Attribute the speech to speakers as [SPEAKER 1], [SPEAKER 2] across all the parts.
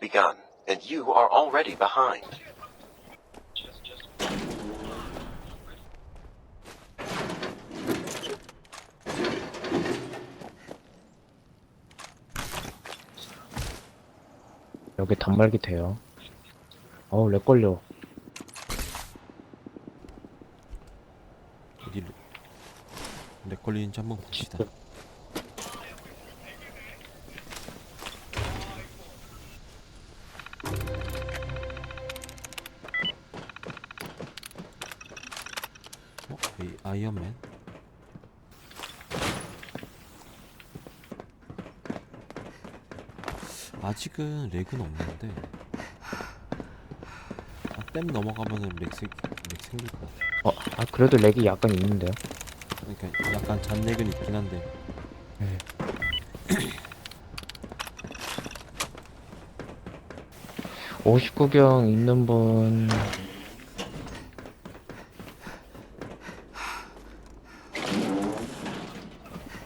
[SPEAKER 1] just begun, and you are already behind.
[SPEAKER 2] 여기 단말기 돼요. 어우, 렉 걸려.
[SPEAKER 3] 어디 렉 걸리는지 한번 봅시다. 아이언맨? 아직은 렉은 없는데 아, 댐 넘어가면은 렉, 생, 렉 생길 것 같아
[SPEAKER 2] 어, 아, 그래도 렉이 약간 있는데요.
[SPEAKER 3] 그러니까 약간 잔렉은 있긴 한데
[SPEAKER 2] 네. 59경 있는 분,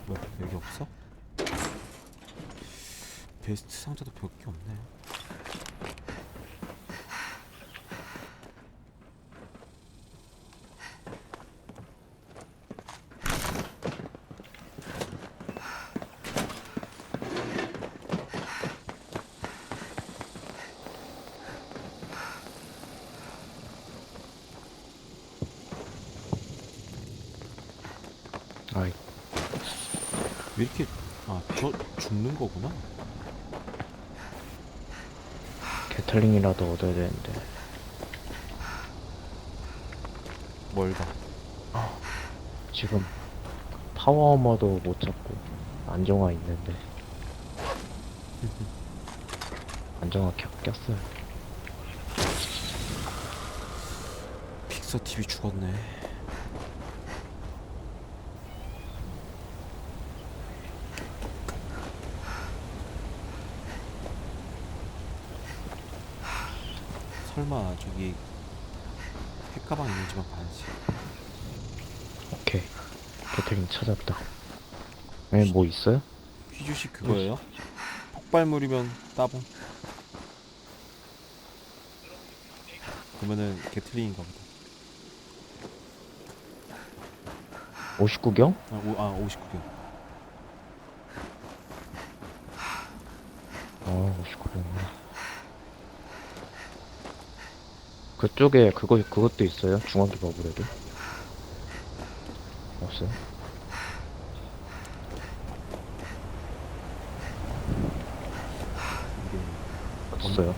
[SPEAKER 3] 뭐 여기 없어? 베스트 상자도 몇 개 없네.
[SPEAKER 2] 아이,
[SPEAKER 3] 왜 이렇게 아 저 죽는 거구나.
[SPEAKER 2] 게틀링이라도 얻어야 되는데.
[SPEAKER 3] 멀다.
[SPEAKER 2] 지금 파워어머도 못 잡고 안정화 있는데 안정화 켜, 꼈어요
[SPEAKER 3] 픽서 TV 죽었네. 설마 저기 핵가방 있는지 만 봐야지.
[SPEAKER 2] 오케이 게틀링 찾았다 에, 뭐 있어요?
[SPEAKER 3] 휘주식 그거예요? 폭발물이면 따봉. 그러면은 게틀링인가 보다.
[SPEAKER 2] 59경?
[SPEAKER 3] 아, 오, 아 59경.
[SPEAKER 2] 어 59경이구나 그쪽에 그거, 그것도 있어요? 중앙기 버블에도? 없어요?
[SPEAKER 3] 이게
[SPEAKER 2] 없어요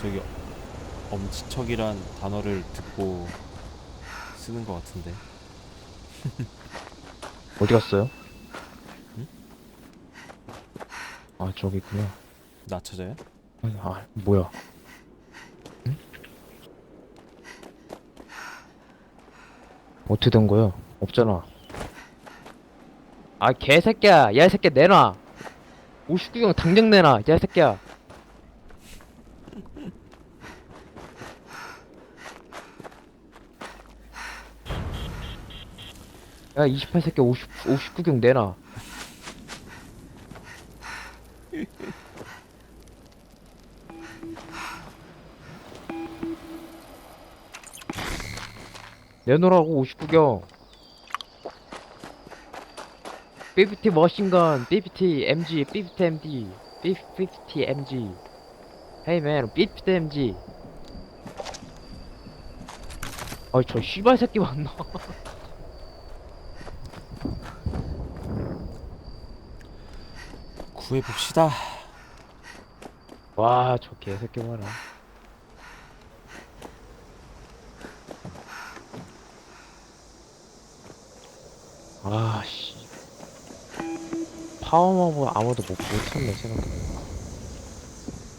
[SPEAKER 3] 저기 엄지척이란 단어를 듣고 쓰는 것 같은데
[SPEAKER 2] 어디 갔어요?
[SPEAKER 3] 응?
[SPEAKER 2] 아 저기 있구나
[SPEAKER 3] 나 찾아요?
[SPEAKER 2] 아 뭐야? 응? 어떻게 된 거야? 없잖아. 아 개새끼야. 야 이 새끼 내놔. 59경 당장 내놔 야 이 새끼야. 야 28새끼 50, 59경 내놔 내놓으라고 59경 BBT 머신건 BBT MG BBT MD BBT MG man BBT MG 아이 저 씨발 새끼 맞나?
[SPEAKER 3] 구해봅시다.
[SPEAKER 2] 와 저 개새끼 봐라 아씨. 파워머브 아무도 못, 못 찾네 생각해보니까.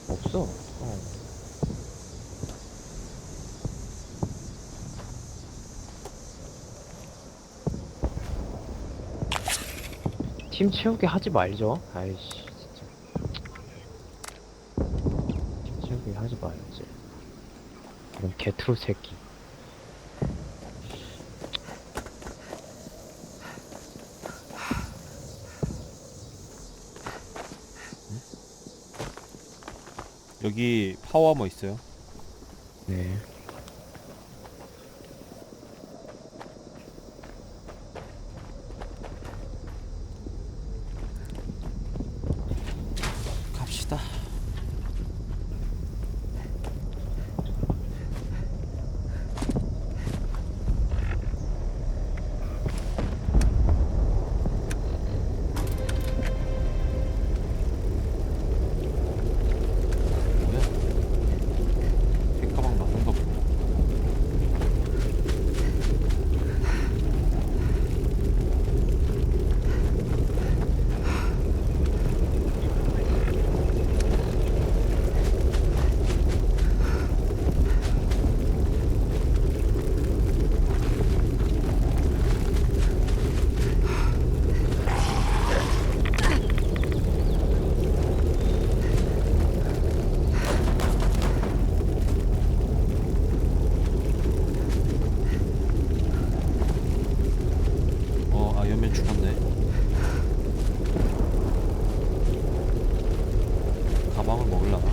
[SPEAKER 2] 없어. 어. 팀 채우기 하지 말죠. 아이씨 진짜. 팀 채우기 하지 말지. 그럼 개트로 새끼
[SPEAKER 3] 여기 파워하머 있어요.
[SPEAKER 2] 네.
[SPEAKER 3] 갑시다. 뭐야? 백가방 나쁜가 보네. 어, 아이언맨 죽었네. 가방을 먹을라나?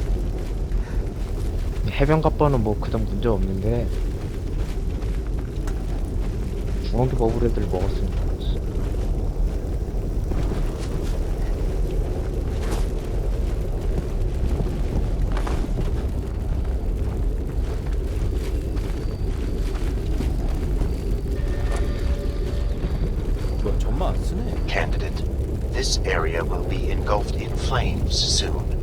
[SPEAKER 2] 해변 갑바는 뭐 그닥 문제 없는데 중원기 버블애들 먹었으면 좋겠어.
[SPEAKER 3] 뭐야, 전만 안 쓰네.
[SPEAKER 1] Candidate, this area will be engulfed in flames soon.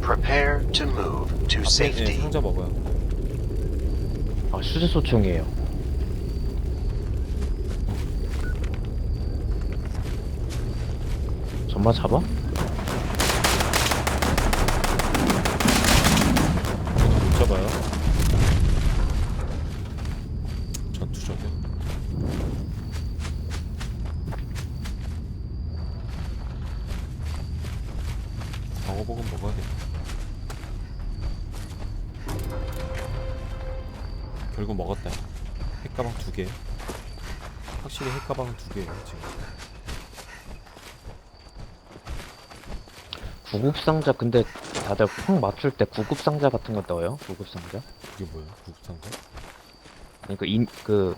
[SPEAKER 1] Prepare to move to
[SPEAKER 3] 앞에 네,
[SPEAKER 1] safety.
[SPEAKER 3] 상자 먹어요.
[SPEAKER 2] 아 수제소총이에요. 전마 잡아?
[SPEAKER 3] 두 개예요 지금.
[SPEAKER 2] 구급상자 근데 다들 펑 맞출 때 구급상자 같은 거 넣어요? 구급상자?
[SPEAKER 3] 그게 뭐예요? 구급상자?
[SPEAKER 2] 그러니까 인, 그,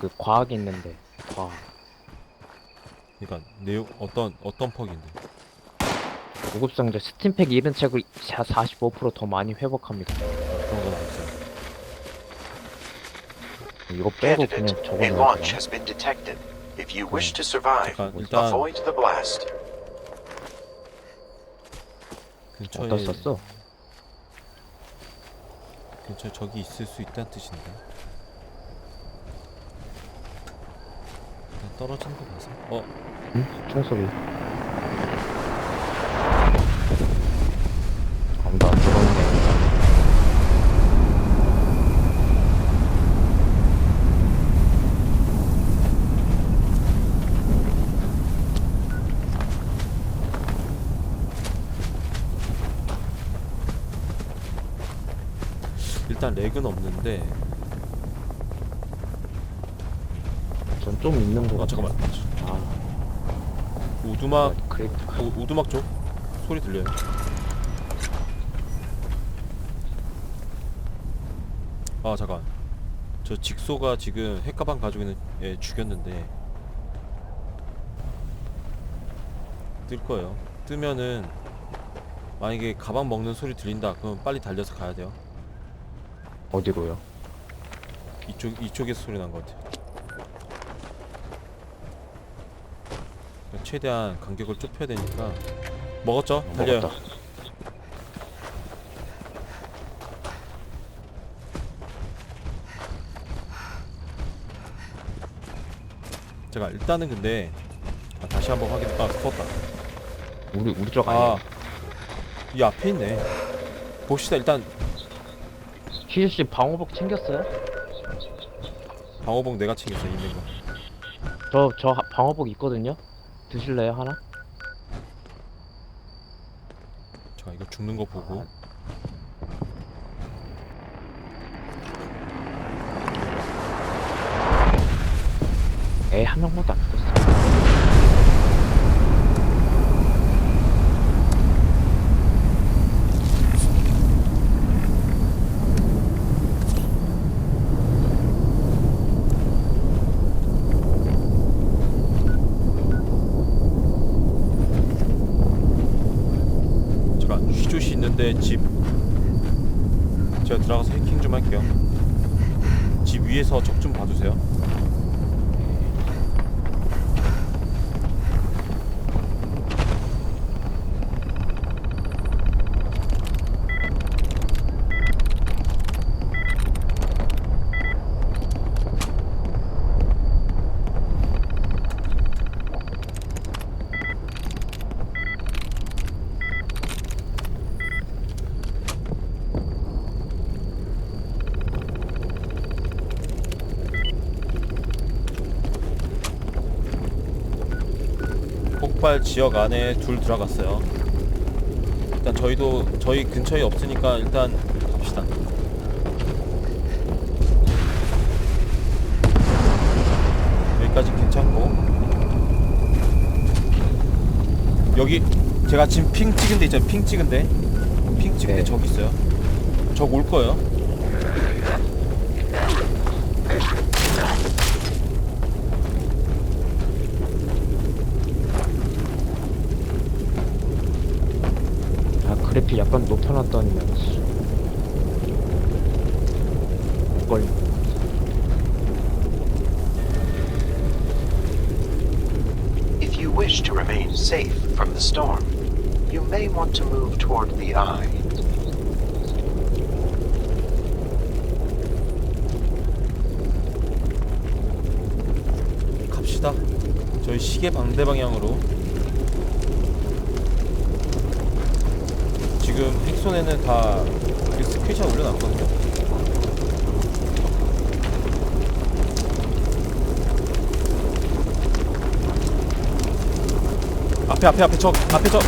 [SPEAKER 2] 그 과학이 있는데 과학
[SPEAKER 3] 그러니까 내용 어떤 어떤 퍽인데?
[SPEAKER 2] 구급상자 스팀팩 잃은 책을 45%더 많이 회복합니다
[SPEAKER 3] 그런 건 없어요.
[SPEAKER 2] 이거 빼고
[SPEAKER 1] Candidate,
[SPEAKER 2] 그냥
[SPEAKER 1] a
[SPEAKER 2] 적어놓으면
[SPEAKER 1] launch
[SPEAKER 2] 되나?
[SPEAKER 1] has been detected. If you wish to survive,
[SPEAKER 3] 잠깐 일단
[SPEAKER 1] avoid the blast.
[SPEAKER 3] 근처에
[SPEAKER 2] 어디다 썼어?
[SPEAKER 3] 근처에 적이 있을 수 있다는 뜻인데. 일단 떨어지는 거 봐서. 어,
[SPEAKER 2] 응? 총소리 아무도 안 들어오네
[SPEAKER 3] 일단 렉은 없는데.
[SPEAKER 2] 전 좀 있는
[SPEAKER 3] 거아 잠깐만.
[SPEAKER 2] 아
[SPEAKER 3] 우두막
[SPEAKER 2] 그래
[SPEAKER 3] 우, 우두막 쪽 소리 들려요. 아 잠깐. 저 직소가 지금 핵가방 가지고 있는 애 죽였는데 뜰 거예요. 뜨면은 만약에 가방 먹는 소리 들린다. 그럼 빨리 달려서 가야 돼요.
[SPEAKER 2] 어디로요?
[SPEAKER 3] 이쪽 이쪽에서 소리 난 것. 그러니까 최대한 간격을 좁혀야 되니까 먹었죠? 달려요.
[SPEAKER 2] 먹었다
[SPEAKER 3] 제가 일단은 근데 아, 다시 한번 확인. 아 죽었다.
[SPEAKER 2] 우리 우리 쪽 아니야
[SPEAKER 3] 아, 이 앞에 있네. 봅시다. 일단
[SPEAKER 2] 희주씨 방호복 챙겼어요?
[SPEAKER 3] 방어복 내가 챙겼어 있는 거.
[SPEAKER 2] 저저 방호복 있거든요? 드실래요 하나?
[SPEAKER 3] 자 이거 죽는 거 보고.
[SPEAKER 2] 에이 한 명밖에 안 죽었어
[SPEAKER 3] 있는데 집 제가 들어가서 해킹 좀 할게요. 집 위에서 적 좀 봐주세요. 폭발 지역 안에 둘 들어갔어요. 일단 저희도 저희 근처에 없으니까 일단 갑시다. 여기까지 괜찮고 여기 제가 지금 핑 찍은 데 있잖아요. 핑 찍은 데. 핑 찍은 데
[SPEAKER 2] 네.
[SPEAKER 3] 저기 있어요. 적올 거예요.
[SPEAKER 2] 아 그래픽 약간 높여놨더니만 씨. 이걸
[SPEAKER 1] If you wish to remain safe from the storm, you may want to move toward the eye.
[SPEAKER 3] 갑시다. 저희 시계 반대 방향으로. 지금 핵손에는 다 스크린샷 올려놨거든요. 앞에 앞에 앞에 적 앞에 적.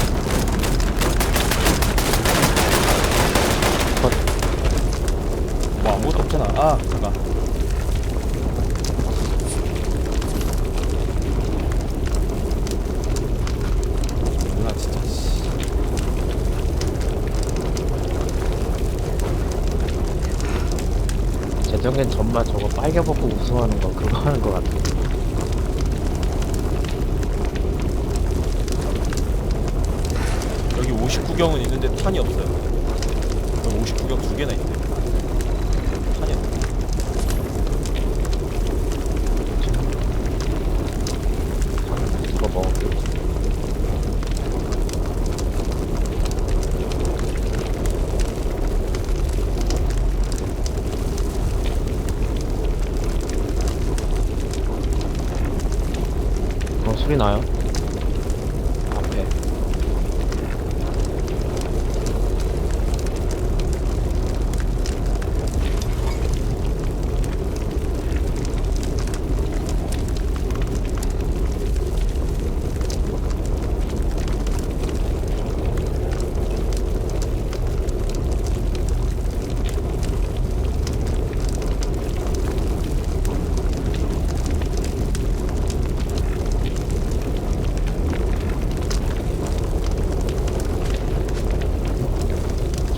[SPEAKER 3] 뭐 아무것도 없잖아. 아 잠깐. 몰라 진짜. 씨.
[SPEAKER 2] 제정엔 정말 저거 빨개 벗고 우승하는 거 그거 하는 거 같아.
[SPEAKER 3] 여기 59경은 있는데 탄이 없어요. 그럼 59경 두 개나 있네. 탄이 없네.
[SPEAKER 2] 이거 먹을게. 어 소리 나요? 앞에.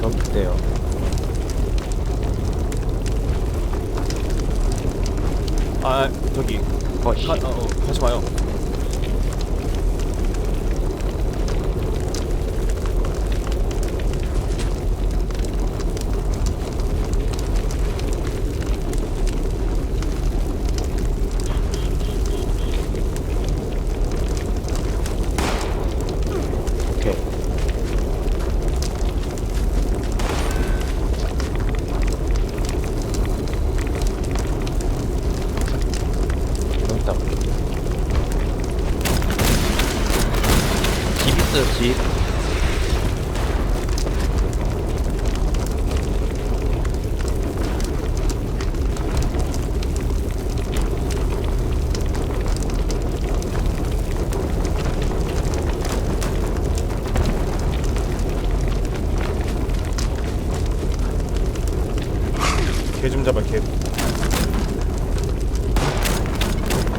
[SPEAKER 2] 전 그때요.
[SPEAKER 3] 아 저기
[SPEAKER 2] 어 씨.
[SPEAKER 3] 가, 어, 어, 가지 마요.
[SPEAKER 2] 오케이. 여기 있다. 집 있어요, 집.
[SPEAKER 3] 개 좀 잡아 개.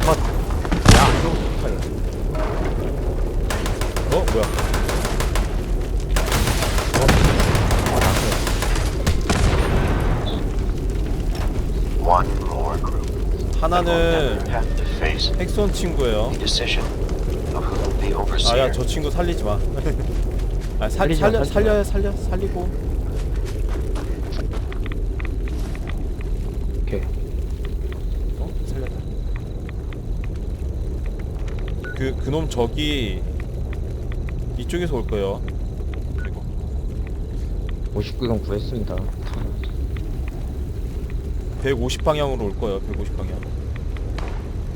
[SPEAKER 3] 컷.
[SPEAKER 2] 야, 이거 좋다,
[SPEAKER 3] 어 뭐야?
[SPEAKER 1] One more group. that will
[SPEAKER 3] 하나는
[SPEAKER 1] never have to face
[SPEAKER 3] 핵손 친구예요.
[SPEAKER 1] the decision of who will be overseer.
[SPEAKER 3] 아야 저 친구 살리지 마. 아, 살,
[SPEAKER 2] 살리지 마,
[SPEAKER 3] 살려,
[SPEAKER 2] 살리지
[SPEAKER 3] 살려, 살리고.
[SPEAKER 2] 오케이.
[SPEAKER 3] 어? 살렸다. 그, 그놈 저기 이쪽에서 올 거예요. 그리고
[SPEAKER 2] 59경 구했습니다.
[SPEAKER 3] 150 방향으로 올 거예요. 150 방향.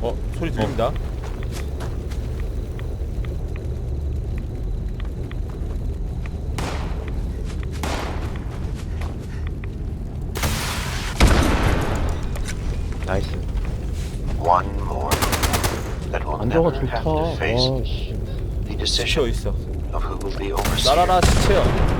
[SPEAKER 3] 어, 소리 들립니다.
[SPEAKER 1] Never
[SPEAKER 2] 좋다.
[SPEAKER 1] have to face
[SPEAKER 2] 와, 씨.
[SPEAKER 1] the decision
[SPEAKER 3] 있어.
[SPEAKER 1] of who will be overseer.
[SPEAKER 3] 날아라 지쳐.